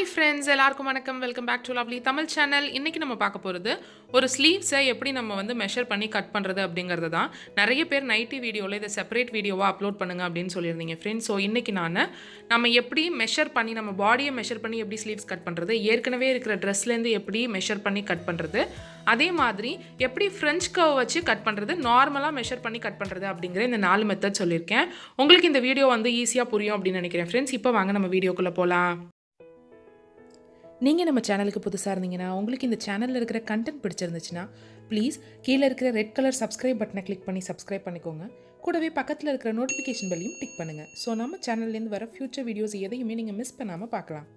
Hi friends எல்லாருக்கும் வணக்கம். Welcome back to lovely Tamil channel இன்றைக்கி நம்ம பார்க்க போகிறது ஒரு ஸ்லீவ்ஸை எப்படி நம்ம வந்து மெஷர் பண்ணி கட் பண்ணுறது அப்படிங்கிறது தான். நிறைய பேர் நைட்டி வீடியோவில் இதை செப்பரேட் வீடியோவாக அப்லோட் பண்ணுங்க அப்படின்னு சொல்லியிருந்தீங்க ஃப்ரெண்ட்ஸ் ஸோ இன்றைக்கி நான் நம்ம எப்படி மெஷர் பண்ணி நம்ம பாடியை மெஷர் பண்ணி எப்படி ஸ்லீவ்ஸ் கட் பண்ணுறது ஏற்கனவே இருக்கிற ட்ரெஸ்லேருந்து எப்படி மெஷர் பண்ணி கட் பண்ணுறது அதே மாதிரி எப்படி ஃப்ரெஞ்ச் கவ் வச்சு கட் பண்ணுறது நார்மலாக மெஷர் பண்ணி கட் பண்ணுறது அப்படிங்கிற இந்த நாலு மெத்தட் சொல்லியிருக்கேன். உங்களுக்கு இந்த வீடியோ வந்து ஈஸியாக புரியும் அப்படின்னு நினைக்கிறேன் ஃப்ரெண்ட்ஸ் இப்போ வாங்க நம்ம வீடியோக்குள்ளே போகலாம் நீங்கள் நம்ம சேனலுக்கு புதுசாக இருந்தீங்கன்னா உங்களுக்கு இந்த சேனலில் இருக்கிற கண்டென்ட் பிடிச்சிருந்துச்சுன்னா ப்ளீஸ் கீழே இருக்கிற ரெட் கலர் சப்ஸ்கிரைப் பட்டனை கிளிக் பண்ணி சப்ஸ்கிரைப் பண்ணிக்கோங்க. கூடவே பக்கத்தில் இருக்கிற நோட்டிஃபிகேஷன் பெல்லையும் டிக் பண்ணுங்கள் ஸோ நம்ம சேனல்லேருந்து வர ஃபியூச்சர் வீடியோஸ் எதையுமே நீங்கள் மிஸ் பண்ணாமல் பார்க்கலாம்.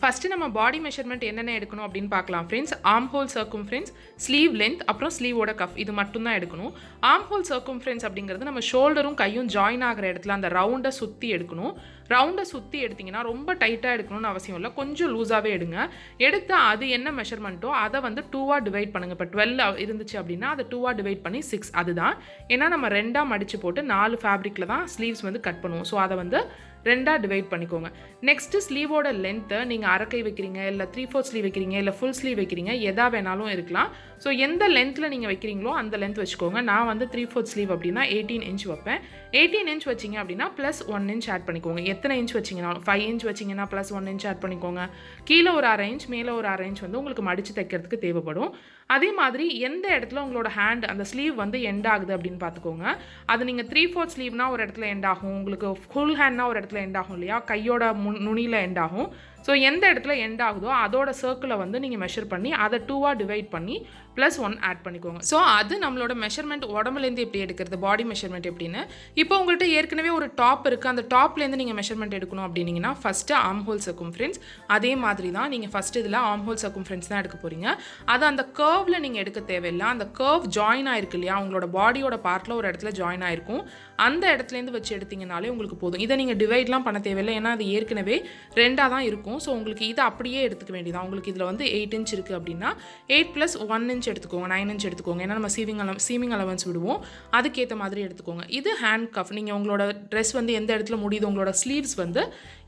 ஃபஸ்ட்டு நம்ம பாடி மெஷர்மெண்ட் என்னென்ன எடுக்கணும் அப்படின்னு பார்க்கலாம் ஃப்ரெண்ட்ஸ் ஆம் ஹோல் சர்க்கும் ஃப்ரெண்ட்ஸ் ஸ்லீவ் லென்த் அப்புறம் ஸ்லீவோட கஃப் இது மட்டும்தான் எடுக்கணும். ஆம் ஹோல் சர்க்கும் ஃப்ரெண்ட்ஸ் அப்படிங்கிறது நம்ம ஷோல்டரும் கையும் ஜாயின் ஆகிற இடத்துல அந்த ரவுண்டை சுற்றி எடுக்கணும். ரவுண்டை சுற்றி எடுத்திங்கன்னா ரொம்ப டைட்டாக எடுக்கணும்னு அவசியம் இல்லை. கொஞ்சம் லூஸாகவே எடுங்க. எடுத்து அது என்ன மெஷர்மெண்ட்டோ அதை வந்து டூவாக டிவைட் பண்ணுங்கள் இப்போ டுவெல் இருந்துச்சு அப்படின்னா அதை டூவாக டிவைட் பண்ணி சிக்ஸ் அதுதான். ஏன்னா நம்ம ரெண்டாக மடித்து போட்டு நாலு ஃபேப்ரிக்கில் தான் ஸ்லீவ்ஸ் வந்து கட் பண்ணுவோம். ஸோ அதை வந்து ரெண்டாக டிவைட் பண்ணிக்கோங்க. நெக்ஸ்ட்டு ஸ்லீவோட லென்த்தை நீங்கள் அரைக்கை வைக்கிறீங்க இல்லை த்ரீ ஃபோர் ஸ்லீவ் வைக்கிறீங்க இல்லை ஃபுல் ஸ்லீவ் வைக்கிறீங்க எதா வேணாலும் இருக்கலாம். ஸோ எந்த லென்த்தில் நீங்கள் வைக்கிறீங்களோ அந்த லென்த் வச்சுக்கோங்க. நான் வந்து த்ரீ ஃபோர்த் ஸ்லீவ் அப்படின்னா எயிட்டீன் இன்ச் வைப்பேன். எயிட்டீன் இன்ச் வச்சிங்க அப்படின்னா ப்ளஸ் ஒன் இன்ச் ஆட் பண்ணிக்கோங்க. எத்தனை இன்ச் வச்சிங்கனாலும் ஃபைவ் இன்ச் வச்சிங்கன்னா ப்ளஸ் ஒன் இன்ச் ஆட் பண்ணிக்கோங்க. கீழே ஒரு அரை இன்ச் மேலே ஒரு அரை இன்ச் வந்து உங்களுக்கு மடித்து தைக்கிறதுக்கு தேவைப்படும். அதே மாதிரி எந்த இடத்துல உங்களோட ஹேண்ட் அந்த ஸ்லீவ் வந்து எண்ட் ஆகுது அப்படின்னு பார்த்துக்கோங்க. அது நீங்கள் த்ரீ ஃபோர்த் ஸ்லீவ்னா ஒரு இடத்துல எண்ட் ஆகும். உங்களுக்கு ஃபுல் ஹேண்ட்னா ஒரு இடத்துல எண்ட் ஆகும் இல்லையா? கையோட முன் நுனியில் எண்ட் ஆகும். ஸோ எந்த இடத்துல எண்ட் ஆகுதோ அதோட சர்க்கிளை வந்து நீங்கள் மெஷர் பண்ணி அதை டூவாக டிவைட் பண்ணி ப்ளஸ் ஒன் ஆட் பண்ணிக்கோங்க. ஸோ அது நம்மளோட மெஷர்மெண்ட் உடம்புலேருந்து எப்படி எடுக்கிறது பாடி மெஷர்மெண்ட் எப்படின்னு. இப்போ உங்கள்கிட்ட ஏற்கனவே ஒரு டாப் இருக்குது அந்த டாப்லேருந்து நீங்கள் மெஷர்மெண்ட் எடுக்கணும் அப்படின்னீங்கன்னா ஃபஸ்ட்டு ஆம் ஹோல் சர்க்கும் ஃப்ரெண்ட்ஸ் அதே மாதிரி தான் நீங்கள் ஃபஸ்ட்டு இதில் ஆம் ஹோல் சர்க்கும் ஃப்ரெண்ட்ஸ் தான் எடுக்க போகிறீங்க அது அந்த கர்வில் நீங்கள் எடுக்க தேவையில்லை. அந்த கர்வ் ஜாயின் ஆயிருக்கு இல்லையா? உங்களோட பாடியோட பார்ட்டில் ஒரு இடத்துல ஜாயின் ஆயிருக்கும். அந்த இடத்துலேருந்து வச்சு எடுத்தீங்கனாலே உங்களுக்கு போதும். இதை நீங்கள் டிவைட்லாம் பண்ண தேவையில்லை. ஏன்னா அது ஏற்கனவே ரெண்டாக தான் இருக்கும். ஸோ உங்களுக்கு இதை அப்படியே எடுத்துக்க வேண்டியதான் உங்களுக்கு இதில் வந்து எயிட் இன்ச் இருக்குது அப்படின்னா எயிட் ப்ளஸ் ஒன் இன்ச் எடுத்துக்கோங்க நைன் இன்ச் எடுத்துக்கோங்க. ஏன்னா நம்ம சீவிங் அலவ் சீமிங் அலவன்ஸ் விடுவோம். அதுக்கேற்ற மாதிரி எடுத்துக்கோங்க. இது ஹேண்ட் கஃப் நீங்கள் உங்களோட ட்ரெஸ் வந்து எந்த இடத்துல முடியுது உங்களோட ஸ்லீவ்ஸ் வந்து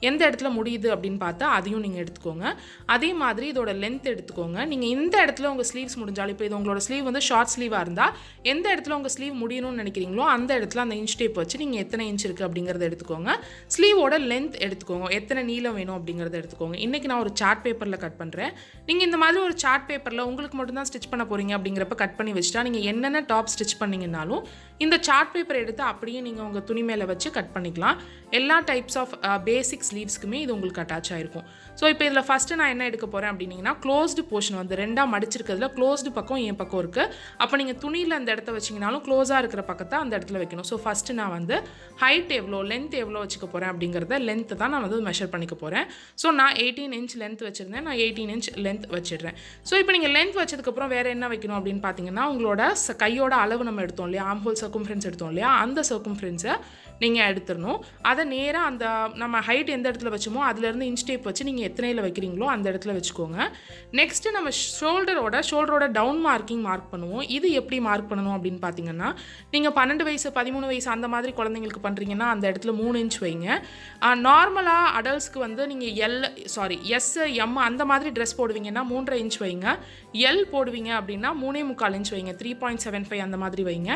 எந்த இடத்துல முடியுது அப்படின்னு பார்த்தா அதையும் நீங்கள் எடுத்துக்கோங்க. அதே மாதிரி இதோட லென்த் எடுத்துக்கோங்க. நீங்கள் இந்த இடத்துல உங்கள் ஸ்லீவ்ஸ் முடிஞ்சாலும் இப்போ இது உங்களோட ஸ்லீவ் வந்து ஷார்ட் ஸ்லீவாக இருந்தால் எந்த இடத்துல உங்கள் ஸ்லீவ் முடியணும்னு நினைக்கிறீங்களோ அந்த இடத்துல அந்த இன்ச் டேப் வச்சு நீங்கள் எத்தனை இன்ச் இருக்குது அப்படிங்கிறத எடுத்துக்கோங்க. ஸ்லீவோட லென்த் எடுத்துக்கோங்க. எத்தனை நீளம் வேணும் அப்படிங்கிறத எடுத்துக்கோங்க. இன்றைக்கி நான் ஒரு சார்ட் பேப்பரில் கட் பண்ணுறேன் நீங்கள் இந்த மாதிரி ஒரு சார்ட் பேப்பரில் உங்களுக்கு மட்டும்தான் ஸ்டிச் பண்ண போகிறீங்க அப்படிங்கிறப்ப கட் பண்ணி வச்சுட்டா நீங்கள் என்னென்ன டாப் ஸ்டிச் பண்ணீங்கன்னாலும் இந்த சார்ட் பேப்பர் எடுத்து அப்படியே நீங்கள் உங்கள் துணி மேலே வச்சு கட் பண்ணிக்கலாம். எல்லா டைப்ஸ் ஆஃப் பேசிக் ஸ்லீவ்ஸ்க்குமே இது உங்களுக்கு அட்டாச் ஆகிருக்கும் ஸோ இப்போ இதில் ஃபஸ்ட்டு நான் என்ன எடுக்க போகிறேன் அப்படின்னிங்கன்னா க்ளோஸ்டு போர்ஷன் வந்து ரெண்டாக மடிச்சிருக்கிறதுல க்ளோஸ்டு பக்கம் என் பக்கம் இருக்குது அப்போ நீங்கள் துணியில் அந்த இடத்த வச்சிங்கனாலும் க்ளோஸாக இருக்கிற பக்கத்தை அந்த இடத்துல வைக்கணும். ஸோ ஃபஸ்ட்டு நான் வந்து ஹைட் எவ்வளோ லென்த் எவ்வளோ வச்சுக்க போகிறேன் அப்படிங்கிறத லென்த்து தான் நான் வந்து மெஷர் பண்ணிக்க போகிறேன் ஸோ நான் எயிட்டீன் இன்ச் லென்த் வச்சுருந்தேன். நான் எயிட்டீன் இன்ச் லென்த் வச்சிடுறேன். ஸோ இப்போ நீங்கள் லென்த் வச்சதுக்கப்புறம் வேறு என்ன வைக்கணும் அப்படின்னு பார்த்தீங்கன்னா உங்களோட கையோட அளவு நம்ம எடுத்தோம் இல்லையா? ஆம்ஹோல் சர்க்கும் ஃப்ரெண்ட்ஸ் எடுத்தோம் இல்லையா? அந்த சர்க்கும் நீங்கள் எடுத்துடணும். அதை நேராக அந்த நம்ம ஹைட் எந்த இடத்துல வச்சோமோ அதுலேருந்து இன்ச் டேப் வச்சு நீங்கள் எத்தனையில் வைக்கிறீங்களோ அந்த இடத்துல வச்சுக்கோங்க. நெக்ஸ்ட்டு நம்ம ஷோல்டரோட ஷோல்டரோட டவுன் மார்க்கிங் மார்க் பண்ணுவோம். இது எப்படி மார்க் பண்ணணும் அப்படின்னு பார்த்தீங்கன்னா நீங்கள் பன்னெண்டு வயசு பதிமூணு வயசு அந்த மாதிரி குழந்தைங்களுக்கு பண்ணுறீங்கன்னா அந்த இடத்துல மூணு இன்ச் வைங்க. நார்மலாக அடல்ட்ஸ்க்கு வந்து நீங்கள் எல் சாரி எஸ் எம் அந்த மாதிரி ட்ரெஸ் போடுவீங்கன்னா மூன்றரை இன்ச் வைங்க. எல் போடுவீங்க அப்படின்னா மூணே முக்கால் இன்ச் வைங்க. த்ரீ பாயிண்ட் செவன் ஃபைவ் அந்த மாதிரி வைங்க.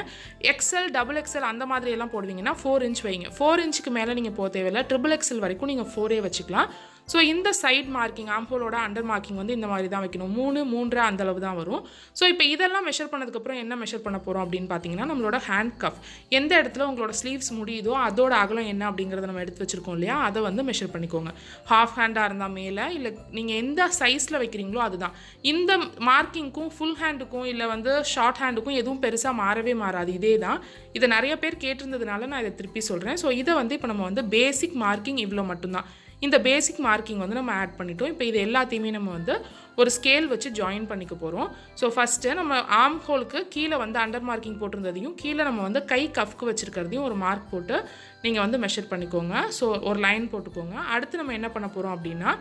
எக்ஸ்எல் டபுள் எக்ஸ்எல் அந்த மாதிரி எல்லாம் போடுவீங்கன்னா ஃபோர் இன்ச் வைங்க. ஃபோர் இன்ச்சுக்கு மேலே நீங்கள் போக தேவையில்லை. ட்ரிபிள் எக்ஸல் வரைக்கும் நீங்கள் ஃபோரே வச்சுக்கலாம். ஸோ இந்த சைட் மார்க்கிங் ஆம்போலோட அண்டர் மார்க்கிங் வந்து இந்த மாதிரி தான் வைக்கணும். மூணு மூன்று அந்த அளவு தான் வரும். ஸோ இப்போ இதெல்லாம் மெஷர் பண்ணதுக்கப்புறம் என்ன மெஷர் பண்ண போகிறோம் அப்படின்னு பார்த்தீங்கன்னா நம்மளோட ஹேண்ட் கஃப் எந்த இடத்துல உங்களோட ஸ்லீவ்ஸ் முடியுதோ அதோட அகலம் என்ன அப்படிங்கிறத நம்ம எடுத்து வச்சிருக்கோம் இல்லையா? அதை வந்து மெஷர் பண்ணிக்கோங்க. ஹாஃப் ஹேண்டாக இருந்தால் மேலே இல்லை நீங்கள் எந்த சைஸில் வைக்கிறீங்களோ அதுதான். இந்த மார்க்கிங்க்கும் ஃபுல் ஹேண்டுக்கும் இல்லை வந்து ஷார்ட் ஹேண்டுக்கும் எதுவும் பெருசாக மாறவே மாறாது. இதே தான். இதை நிறைய பேர் கேட்டிருந்ததுனால நான் இதை திருப்பி சொல்கிறேன் ஸோ இதை வந்து இப்போ நம்ம வந்து பேசிக் மார்க்கிங் இவ்வளோ மட்டும்தான். இந்த பேசிக் மார்க்கிங் வந்து நம்ம ஆட் பண்ணிட்டோம். இப்போ இது எல்லாத்தையுமே நம்ம வந்து ஒரு ஸ்கேல் வச்சு ஜாயின் பண்ணிக்க போகிறோம் ஸோ ஃபஸ்ட்டு நம்ம ஆம் ஹோலுக்கு கீழே வந்து அண்டர் மார்க்கிங் போட்டிருந்ததையும் கீழே நம்ம வந்து கை கஃப்க்கு வச்சுருக்கிறதையும் ஒரு மார்க் போட்டு நீங்கள் வந்து மெஷர் பண்ணிக்கோங்க. ஸோ ஒரு லைன் போட்டுக்கோங்க. அடுத்து நம்ம என்ன பண்ண போகிறோம் அப்படின்னா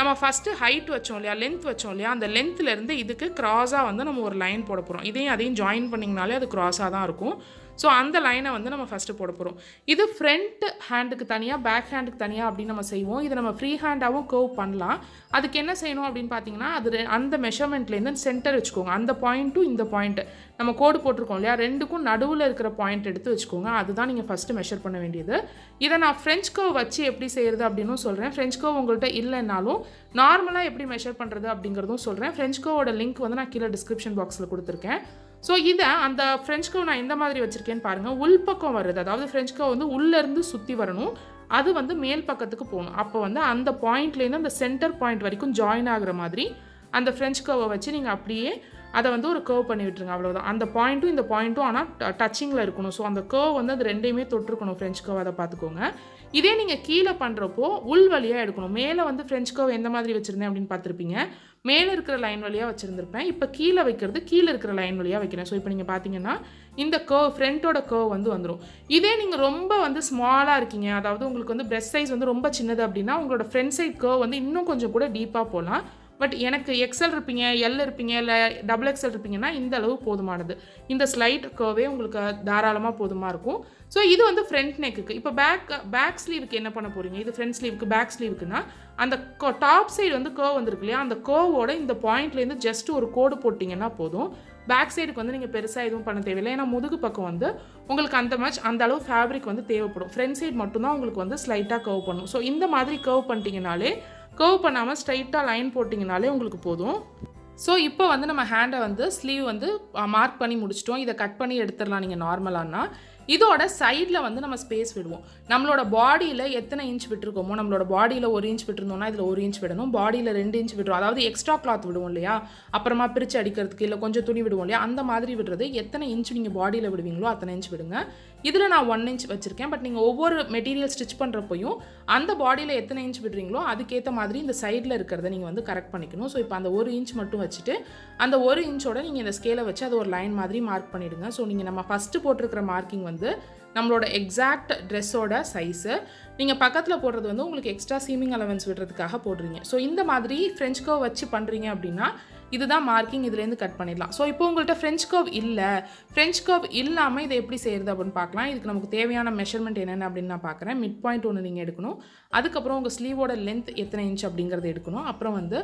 நம்ம ஃபஸ்ட்டு ஹைட் வச்சோம் இல்லையா லென்த் வச்சோம் இல்லையா அந்த லென்த்துலேருந்து இதுக்கு க்ராஸாக வந்து நம்ம ஒரு லைன் போட போகிறோம் இதையும் அதையும் ஜாயின் பண்ணிங்கனாலே அது க்ராஸாக தான் இருக்கும். ஸோ அந்த லைனை வந்து நம்ம ஃபஸ்ட்டு போட போகிறோம் இது ஃப்ரண்ட் ஹேண்டுக்கு தனியாக பேக் ஹேண்டுக்கு தனியாக அப்படின்னு நம்ம செய்வோம். இதை நம்ம ஃப்ரீ ஹேண்டாகவும் கர்வ் பண்ணலாம். அதுக்கு என்ன செய்யணும் அப்படின்னு பார்த்தீங்கன்னா அது அந்த மெஷர்மெண்ட்லேருந்து சென்டர் வச்சுக்கோங்க. அந்த பாயிண்ட்டும் இந்த பாயிண்ட்டு நம்ம கோடு போட்டிருக்கோம் இல்லையா? ரெண்டுக்கும் நடுவில் இருக்கிற பாயிண்ட் எடுத்து வச்சுக்கோங்க. அதுதான் நீங்கள் ஃபஸ்ட்டு மெஷர் பண்ண வேண்டியது. இதை நான் ஃப்ரெஞ்ச் கவ் வச்சு எப்படி செய்கிறது அப்படின்னு சொல்கிறேன் ஃப்ரெஞ்ச் கவ் உங்கள்கிட்ட இல்லைனாலும் நார்மலாக எப்படி மெஷர் பண்ணுறது அப்படிங்கிறதும் சொல்கிறேன் ஃப்ரெஞ்ச் கவோட லிங்க் வந்து நான் கீழே டிஸ்கிரிப்ஷன் பாக்ஸில் கொடுத்துருக்கேன். ஸோ இதை அந்த ஃப்ரெஞ்ச் கவ் நான் எந்த மாதிரி வச்சுருக்கேன்னு பாருங்கள் உள்பக்கம் வருது அதாவது ஃப்ரெஞ்ச் கவ் வந்து உள்ளேருந்து சுற்றி வரணும். அது வந்து மேல் பக்கத்துக்கு போகணும். அப்போ வந்து அந்த பாயிண்ட்லேருந்து அந்த சென்டர் பாயிண்ட் வரைக்கும் ஜாயின் ஆகிற மாதிரி அந்த ஃப்ரெஞ்ச் கர்வை வச்சு நீங்கள் அப்படியே அதை வந்து ஒரு கர்வ் பண்ணி விட்டுருங்க அவ்வளோதான் அந்த பாயிண்ட்டும் இந்த பாயிண்ட்டும் ஆனால் டச்சிங்கில் இருக்கணும். ஸோ அந்த கர்வ் வந்து அது ரெண்டையுமே தொட்டிருக்கணும் ஃப்ரெஞ்ச் கர்வ் அதை பார்த்துக்கோங்க. இதே நீங்கள் கீழே பண்ணுறப்போ உள் வழியாக எடுக்கணும். மேலே வந்து ஃப்ரெஞ்ச் கர்வ் எந்த மாதிரி வச்சுருந்தேன் அப்படின்னு பார்த்துருப்பீங்க. மேலே இருக்கிற லைன் வழியாக வச்சுருந்துருப்பேன். இப்போ கீழே வைக்கிறது கீழே இருக்கிற லைன் வழியாக வைக்கிறேன். ஸோ இப்போ நீங்கள் பார்த்தீங்கன்னா இந்த கர்வ் ஃப்ரண்ட்டோட கர்வ் வந்து வந்துடும் இதே நீங்கள் ரொம்ப வந்து ஸ்மாலாக இருக்கீங்க அதாவது உங்களுக்கு வந்து breast சைஸ் வந்து ரொம்ப சின்னது அப்படின்னா உங்களோட ஃப்ரண்ட் சைட் கர்வ் வந்து இன்னும் கொஞ்சம் கூட டீப்பாக போகலாம். பட் எனக்கு எக்ஸல் இருப்பீங்க எல் இருப்பீங்க இல்லை டபுள் எக்ஸல் இருப்பீங்கன்னா இந்த அளவு போதுமானது. இந்த ஸ்லைட் கர்வே உங்களுக்கு தாராளமாக போதுமாக இருக்கும். ஸோ இது வந்து ஃப்ரண்ட் நெக்குக்கு இப்போ பேக் பேக் ஸ்லீவுக்கு என்ன பண்ண போகிறீங்க இது ஃப்ரண்ட் ஸ்லீவுக்கு பேக் ஸ்லீவுக்குன்னா அந்த டாப் சைடு வந்து கர்வ் வந்துருக்கு இல்லையா? அந்த கர்வோட இந்த பாயிண்ட்லேருந்து ஜஸ்ட் ஒரு கோடு போட்டிங்கன்னா போதும். பேக் சைடுக்கு வந்து நீங்கள் பெருசாக எதுவும் பண்ண தேவையில்லை. ஏன்னா முதுகு பக்கம் வந்து உங்களுக்கு அந்த மேட்ச் அந்த அளவு ஃபேப்ரிக் வந்து தேவைப்படும். ஃப்ரண்ட் சைடு மட்டும்தான் உங்களுக்கு வந்து ஸ்லைட்டாக கர்வ் பண்ணும். ஸோ இந்த மாதிரி கர்வ் பண்ணிட்டீங்கனாலே கர்வ் பண்ணாமல் ஸ்ட்ரைட்டாக லைன் போட்டிங்கனாலே உங்களுக்கு போதும். ஸோ இப்போ வந்து நம்ம ஹேண்டை வந்து ஸ்லீவ் வந்து மார்க் பண்ணி முடிச்சிட்டோம். இதை கட் பண்ணி எடுத்துடலாம் நீங்கள் நார்மலானா இதோட சைடில் வந்து நம்ம ஸ்பேஸ் விடுவோம். நம்மளோட பாடியில் எத்தனை இன்ச் விட்டுருக்கோமோ நம்மளோட பாடியில் ஒரு இன்ச் விட்டுருந்தோம்னா இதில் ஒரு இன்ச் விடணும். பாடியில் ரெண்டு இன்ச் விடுறோம். அதாவது எக்ஸ்ட்ரா கிளாத் விடுவோம் இல்லையா? அப்புறமா பிரித்து அடிக்கிறதுக்கு இல்லை கொஞ்சம் துணி விடுவோம் இல்லையா? அந்த மாதிரி விடுறது எத்தனை இன்ச் நீங்கள் பாடியில் விடுவீங்களோ அத்தனை இன்ச் விடுங்க. இதில் நான் ஒன் இன்ச் வச்சுருக்கேன். பட் நீங்கள் ஒவ்வொரு மெட்டீரியல் ஸ்டிச் பண்ணுறப்பையும் அந்த பாடியில் எத்தனை இன்ச் விடுறீங்களோ அதுக்கேற்ற மாதிரி இந்த சைடில் இருக்கிறத நீங்கள் வந்து கரெக்ட் பண்ணிக்கணும். ஸோ இப்போ அந்த ஒரு இன்ச் மட்டும் வச்சுட்டு அந்த ஒரு இன்ச்சோட நீங்கள் இந்த ஸ்கேலை வச்சு அது ஒரு லைன் மாதிரி மார்க் பண்ணிவிடுங்க ஸோ நீங்கள் நம்ம ஃபஸ்ட்டு போட்டிருக்கிற மார்க்கிங் வந்து நம்மளோட எக்ஸாக்ட் ட்ரெஸ்ஸோட சைஸு நீங்கள் பக்கத்தில் போடுறது வந்து உங்களுக்கு எக்ஸ்ட்ரா சீமிங் அலவன்ஸ் விடுறதுக்காக போடுறீங்க. ஸோ இந்த மாதிரி ஃப்ரெஞ்ச் கர்வ் வச்சு பண்ணுறீங்க அப்படின்னா இதுதான் மார்க்கிங் இதுலேருந்து கட் பண்ணிடலாம். ஸோ இப்போ உங்கள்கிட்ட ஃப்ரெஞ்ச் கர்வ் இல்லை. ஃப்ரெஞ்ச் கர்வ் இல்லாமல் இதை எப்படி செய்கிறது அப்படின்னு பார்க்கலாம். இதுக்கு நமக்கு தேவையான மெஷர்மெண்ட் என்னென்ன அப்படின்னு நான் பார்க்குறேன். மிட் பாயிண்ட் ஒன்று நீங்கள் எடுக்கணும். அதுக்கப்புறம் உங்கள் ஸ்லீவோட லென்த் எத்தனை இன்ச் அப்படிங்கிறத எடுக்கணும். அப்புறம் வந்து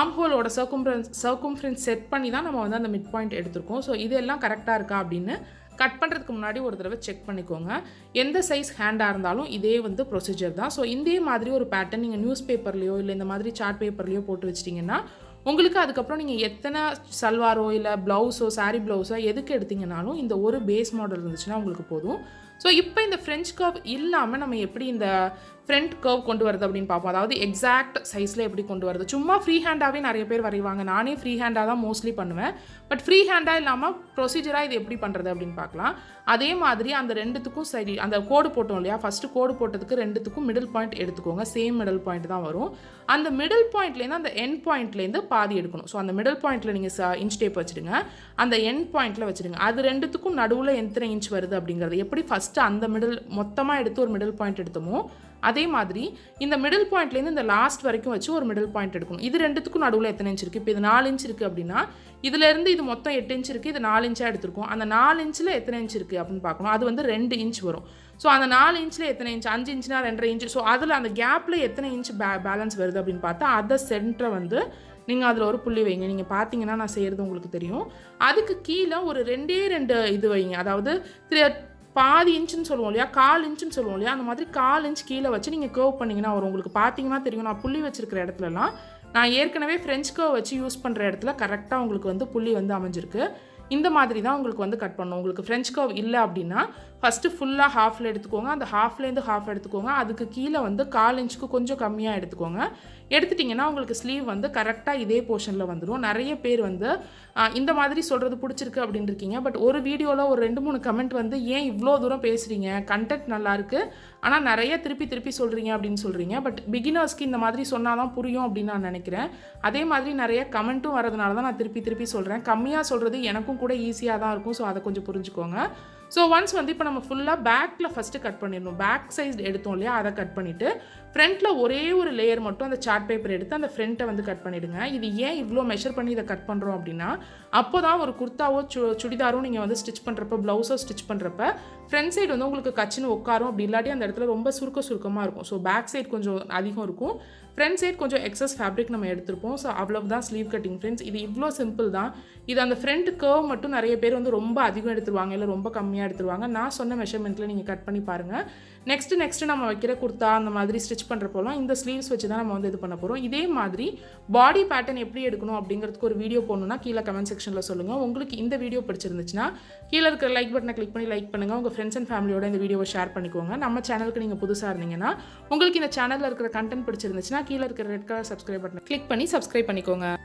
ஆம் ஹோலோட சர்க்கும்ஃபரன்ஸ் சர்க்கும்ஃபரன்ஸ் செட் பண்ணி தான் நம்ம வந்து அந்த மிட் பாயிண்ட் எடுத்திருக்கோம் ஸோ இதெல்லாம் கரெக்டாக இருக்கா அப்படின்னு கட் பண்ணுறதுக்கு முன்னாடி ஒரு தடவை செக் பண்ணிக்கோங்க. எந்த சைஸ் ஹேண்டாக இருந்தாலும் இதே வந்து ப்ரொசீஜர் தான். ஸோ இதே மாதிரி ஒரு பேட்டர்ன் நீங்கள் நியூஸ் பேப்பர்லையோ இல்லை இந்த மாதிரி சார்ட் பேப்பர்லையோ போட்டு வச்சிட்டிங்கன்னா உங்களுக்கு அதுக்கப்புறம் நீங்கள் எத்தனை சல்வாரோ இல்லை ப்ளவுஸோ சாரீ ப்ளவுஸோ எதுக்கு எடுத்தீங்கனாலும் இந்த ஒரு பேஸ் மாடல் இருந்துச்சுன்னா உங்களுக்கு போதும். ஸோ இப்போ இந்த ஃப்ரெஞ்ச் கர்வ் இல்லாமல் நம்ம எப்படி இந்த ஃப்ரண்ட் கர்வ் கொண்டு வரது அப்படின்னு பார்ப்போம். அதாவது எக்ஸாக்ட் சைஸில் எப்படி கொண்டு வரது சும்மா ஃப்ரீ ஹேண்டாகவே நிறைய பேர் வரைவாங்க. நானே ஃப்ரீ ஹேண்டாக தான் மோஸ்ட்லி பண்ணுவேன். பட் ஃப்ரீ ஹேண்டாக இல்லாமல் ப்ரொசீஜராக இது எப்படி பண்ணுறது அப்படின்னு பார்க்கலாம். அதே மாதிரி அந்த ரெண்டுத்துக்கும் சரி அந்த கோடு போட்டோம் இல்லையா? ஃபஸ்ட்டு கோடு போட்டதுக்கு ரெண்டுத்துக்கும் மிடில் பாயிண்ட் எடுத்துக்கோங்க. சேம் மிடில் பாயிண்ட் தான் வரும். அந்த மிடில் பாயிண்ட்லேருந்து அந்த எண்ட் பாயிண்ட்லேருந்து பாதி எடுக்கணும். ஸோ அந்த மிடில் பாயிண்ட்டில் நீங்கள் இன்ச் டேப் வச்சுடுங்க. அந்த எண்ட் பாயிண்ட்டில் வச்சுடுங்க. அது ரெண்டுத்துக்கும் நடுவில் எத்தனை இன்ச் வருது அப்படிங்கிறது. எப்படி ஃபஸ்ட்டு அந்த மிடில் மொத்தமாக எடுத்து ஒரு மிடில் பாயிண்ட் எடுத்தோமோ அதே மாதிரி இந்த மிடில் பாயிண்ட்லேருந்து இந்த லாஸ்ட் வரைக்கும் வச்சு ஒரு மிடில் பாயிண்ட் எடுக்கணும். இது ரெண்டுத்துக்கும் நடுவில் எத்தனை இன்ச் இருக்குது இப்போ இது நாலு இன்ச் இருக்குது அப்படின்னா இதுலேருந்து இது மொத்தம் எட்டு இன்ச் இருக்குது இது நாலு இன்ச்சாக எடுத்திருக்கோம். அந்த நாலு இன்ச்சில் எத்தனை இன்ச் இருக்குது அப்படின்னு பார்க்கணும். அது வந்து ரெண்டு இன்ச் வரும். ஸோ அந்த நாலு இன்ச்சில் எத்தனை இன்ச் அஞ்சு இன்ச்னா ரெண்டரை இன்ச் ஸோ அதில் அந்த கேப்பில் எத்தனை இன்ச் பே பேலன்ஸ் வருது அப்படின்னு பார்த்தா அதை சென்டரை வந்து நீங்கள் அதில் ஒரு புள்ளி வைங்க. நீங்கள் பார்த்தீங்கன்னா நான் செய்கிறது உங்களுக்கு தெரியும். அதுக்கு கீழே ஒரு ரெண்டே ரெண்டு இது வைங்க. அதாவது த்ரீ- பாதி இன்ச்சுன்னு சொல்லுவோம் இல்லையா? கால் இன்ச்சுன்னு சொல்லுவோம் இல்லையா? அந்த மாதிரி கால் இன்ச் கீழே வச்சு நீங்கள் கேர்வ் பண்ணிங்கன்னா வரும். உங்களுக்கு பார்த்தீங்கன்னா தெரியும். நான் புள்ளி வச்சிருக்கிற இடத்துலலாம் நான் ஏற்கனவே ஃப்ரெஞ்ச் கேர்வ் வச்சு யூஸ் பண்ணுற இடத்துல கரெக்டாக உங்களுக்கு வந்து புள்ளி வந்து அமைஞ்சிருக்கு. இந்த மாதிரி தான் உங்களுக்கு வந்து கட் பண்ணணும். உங்களுக்கு ஃப்ரெஞ்ச் கர்வ் இல்லை அப்படின்னா ஃபஸ்ட்டு ஃபுல்லாக ஹாஃபில் எடுத்துக்கோங்க. அந்த ஹாஃப்லேருந்து ஹாஃப் எடுத்துக்கோங்க. அதுக்கு கீழே வந்து கால் இன்ச்சுக்கு கொஞ்சம் கம்மியாக எடுத்துக்கோங்க. எடுத்துட்டிங்கன்னா உங்களுக்கு ஸ்லீவ் வந்து கரெக்டாக இதே போர்ஷனில் வந்துடும் நிறைய பேர் வந்து இந்த மாதிரி சொல்கிறது பிடிச்சிருக்கு அப்படின்னு இருக்கீங்க. பட் ஒரு வீடியோவில் ஒரு ரெண்டு மூணு கமெண்ட் வந்து ஏன் இவ்வளோ தூரம் பேசுகிறீங்க கண்டென்ட் நல்லாயிருக்கு ஆனால் நிறைய திருப்பி திருப்பி சொல்கிறீங்க அப்படின்னு சொல்கிறீங்க பட் பிகினர்ஸ்க்கு இந்த மாதிரி சொன்னால் தான் புரியும் அப்படின்னு நான் நினைக்கிறேன். அதே மாதிரி நிறைய கமெண்ட்டும் வரதுனால தான் நான் திருப்பி திருப்பி சொல்கிறேன் கம்மியாக சொல்கிறது எனக்கும் கூட ஈஸியாக தான் இருக்கும். ஸோ அதை கொஞ்சம் புரிஞ்சுக்கோங்க. ஸோ ஒன்ஸ் வந்து இப்போ நம்ம ஃபுல்லாக பேக்கில் ஃபஸ்ட்டு கட் பண்ணிடணும். பேக் சைஸ் எடுத்தோம் இல்லையா? அதை கட் பண்ணிவிட்டு ஃப்ரண்ட்டில் ஒரே ஒரு லேயர் மட்டும் அந்த சார்ட் பேப்பர் எடுத்து அந்த ஃப்ரண்ட்டை வந்து கட் பண்ணிவிடுங்க இது ஏன் இவ்வளோ மெஷர் பண்ணி இதை கட் பண்ணுறோம் அப்படின்னா அப்போ தான் ஒரு குர்த்தாவோ சு சுடிதாரோ நீங்கள் வந்து ஸ்டிச் பண்ணுறப்ப ப்ளவுஸோ ஸ்டிச் பண்ணுறப்ப ஃப்ரண்ட் சைடு வந்து உங்களுக்கு கச்சின்னு உட்காரும். அப்படி இல்லாட்டி அந்த இடத்துல ரொம்ப சுருக்க சுருக்கமாக இருக்கும். ஸோ பேக் சைடு கொஞ்சம் அதிகம் இருக்கும். ஃப்ரண்ட் சைட் கொஞ்சம் எக்ஸஸ் ஃபேப்ரிக் நம்ம எடுத்திருப்போம். ஸோ அவ்வளவு தான் ஸ்லீவ் கட்டிங் ஃப்ரெண்ட்ஸ் இது இவ்வளோ சிம்பிள் தான். இது அந்த ஃப்ரண்ட் கர்வ் மட்டும் நிறைய பேர் வந்து ரொம்ப அதிகம் எடுத்துருவாங்க இல்லை ரொம்ப கம்மியாக எடுத்துருவாங்க. நான் சொன்ன மெஷர்மெண்ட்டில் நீங்கள் கட் பண்ணி பாருங்கள் நெக்ஸ்ட் நெக்ஸ்ட் நம்ம வைக்கிற குர்த்தா அந்த மாதிரி ஸ்டிச் பண்ணுறப்போலாம் இந்த ஸ்லீவ்ஸ் வச்சு தான் நம்ம வந்து இது பண்ண போகிறோம் இதே மாதிரி பாடி பேட்டர்ன் எப்படி எடுக்கணும் அப்படிங்கிறதுக்கு ஒரு வீடியோ போடணும்னா கீழே கமெண்ட் செக்ஷனில் சொல்லுங்கள் உங்களுக்கு இந்த வீடியோ பிடிச்சிருந்துச்சுன்னா கீழே இருக்கிற லைக் பட்டனை கிளிக் பண்ணி லைக் பண்ணுங்கள் உங்கள் ஃப்ரெண்ட்ஸ் அண்ட் ஃபேமிலியோட இந்த வீடியோவை ஷேர் பண்ணிக்கோங்க. நம்ம சேனலுக்கு நீங்கள் புதுசாக இருந்தீங்கன்னா உங்களுக்கு இந்த சேனலில் இருக்கிற கண்டென்ட் பிடிச்சிருந்துச்சுன்னா கீழே இருக்கிற ரெட் கலர் சப்ஸ்கிரைப் பட்டனை கிளிக் பண்ணி சப்ஸ்கிரைப் பண்ணிக்கோங்க.